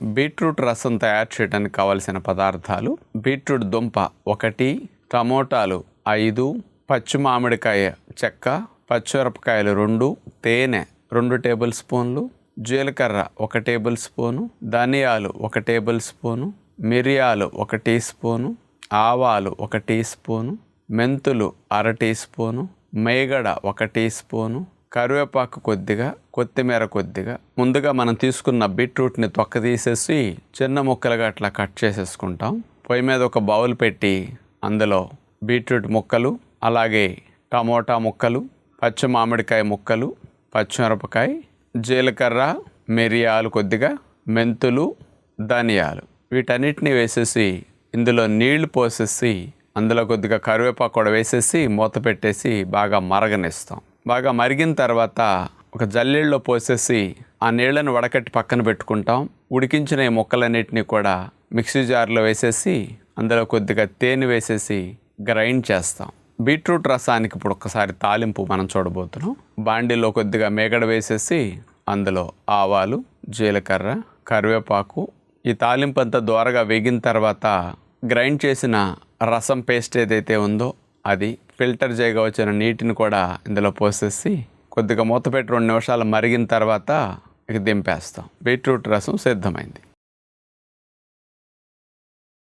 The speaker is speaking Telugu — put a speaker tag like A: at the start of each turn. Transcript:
A: బీట్రూట్ రసం తయారు చేయడానికి కావలసిన పదార్థాలు బీట్రూట్ దుంప ఒకటి టమోటాలు ఐదు పచ్చి మామిడికాయ చెక్క పచ్చిమిరపకాయలు రెండు తేనె రెండు టేబుల్ స్పూన్లు జీలకర్ర ఒక టేబుల్ స్పూను ధనియాలు ఒక టేబుల్ స్పూను మిరియాలు ఒక టీ స్పూను ఆవాలు ఒక టీ స్పూను మెంతులు అర టీ స్పూను మేగడ ఒక టీ స్పూను కరివేపాకు కొద్దిగా కొత్తిమీర కొద్దిగా ముందుగా మనం తీసుకున్న బీట్రూట్ని తొక్క తీసేసి చిన్న ముక్కలుగా అట్లా కట్ చేసేసుకుంటాం. పొయ్యి మీద ఒక బౌల్ పెట్టి అందులో బీట్రూట్ ముక్కలు అలాగే టమోటా ముక్కలు పచ్చి మామిడికాయ ముక్కలు పచ్చిమిరపకాయ జీలకర్ర మిరియాలు కొద్దిగా మెంతులు ధనియాలు. వీటన్నిటిని వేసేసి ఇందులో నీళ్ళు పోసేసి అందులో కొద్దిగా కరివేపాకు కూడా వేసేసి మూత పెట్టేసి బాగా మరగనిస్తాం. బాగా మరిగిన తర్వాత ఒక జల్లెళ్ళలో పోసేసి ఆ నీళ్ళను వడకట్టి పక్కన పెట్టుకుంటాం. ఉడికించిన ఈ ముక్కలన్నిటిని కూడా మిక్సీ జార్లో వేసేసి అందులో కొద్దిగా తేనె వేసేసి గ్రైండ్ చేస్తాం. బీట్రూట్ రసానికి ఇప్పుడు ఒక్కసారి తాలింపు మనం చూడబోతున్నాం. బాండీలో కొద్దిగా మేగడ వేసేసి అందులో ఆవాలు జీలకర్ర కరివేపాకు ఈ తాలింపు అంతా దోరగా వేగిన తర్వాత గ్రైండ్ చేసిన రసం పేస్ట్ ఏదైతే ఉందో అది ఫిల్టర్ చేయగా వచ్చిన నీటిని కూడా ఇందులో పోసేసి కొద్దిగా మూత పెట్టి రెండు నిమిషాలు మరిగిన తర్వాత ఇక దింపేస్తాం. బీట్రూట్ రసం సిద్ధమైంది.